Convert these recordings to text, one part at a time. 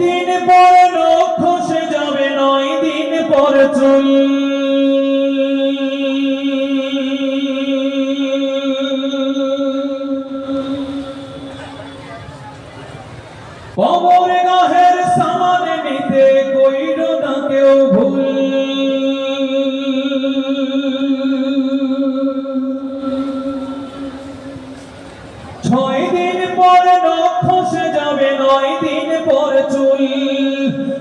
দিন পর নখ খসে যাবে নয় দিন পর চুল।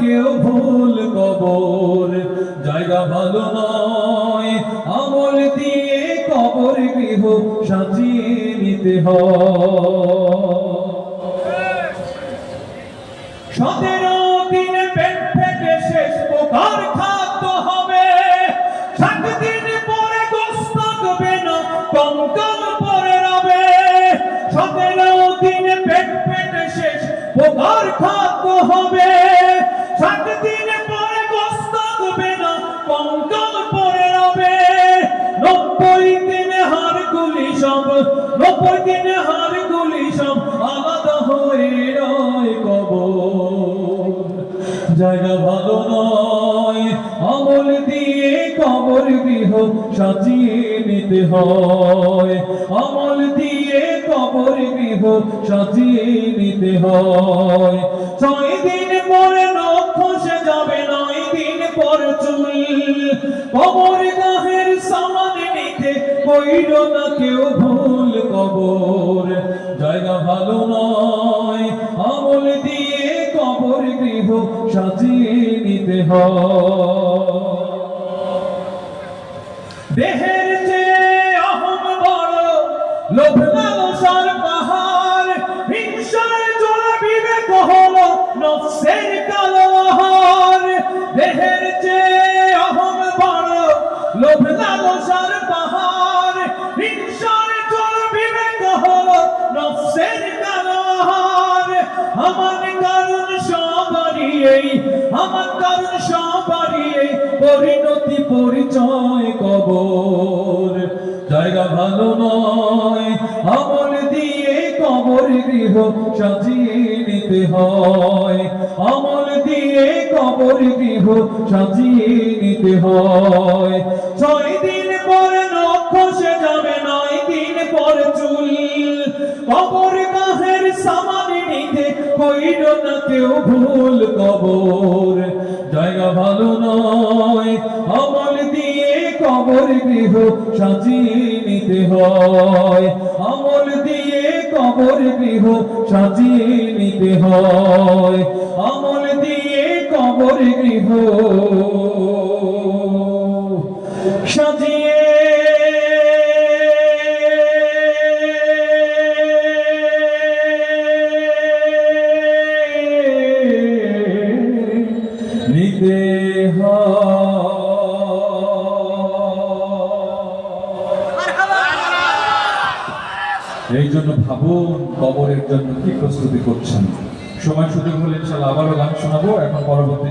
কেউ ভুল কবর। জায়গা ভালো নয়, আমল দিয়ে কবর গৃহ সাজিয়ে নিতে হয়। সতেরো পেট শেষ খাদ্য হবে। সাত দিন পরে গোস্ত না, কঙ্কাল পরে রবে। সতেরো দিন পেট পেটে শেষ প্রকার খাদ্য হবে। জায়গা ভালো নয়। আমল দিয়ে কবর গৃহ সাজিয়ে নিতে হয়। আমল দিয়ে কবর গৃহ সাজিয়ে নিতে হয়। ছয় দিন পরে নখ খসে যাবে, নয় দিন পর চুল। কবর গাহের সামান নিতে কইল না কেউ ভুল কবর। জায়গা ভালো নয়। গৃহ সাজিয়ে নিতে দেহের চেয়ে অহম বড় লোভ লালসার পাহাড় হিংসায় জোড়া বিবেক হলো নফসের কালো আহার। দেহের চেয়ে অহম বড় লোভ লালসার পাহাড় এই আমার কারণ সবারই এই পরিণতি পরিচয় কবর। জায়গা ভালো নয়, আমল দিয়ে কবর গৃহ সাজিয়ে নিতে হয়। আমল দিয়ে কবর গৃহ সাজিয়ে নিতে হয়। ছয় দিন পরে নখ খসে যাবে, নয় দিন পর চুল। কবর কেউ ভুল কবর। জায়গা ভালো নয় আমল দিয়ে কবর গৃহ সাজিয়ে নিতে হয়। আমল দিয়ে কবর গৃহ সাজিয়ে নিতে হয়। আমল দিয়ে কবর গৃহ এই জন্য ভাবুন, কবরের জন্য কি প্রস্তুতি করছেন? সময় সুযোগ হলে ইনশাল্লাহ আবারও গান শোনাবো, এখন পরবর্তী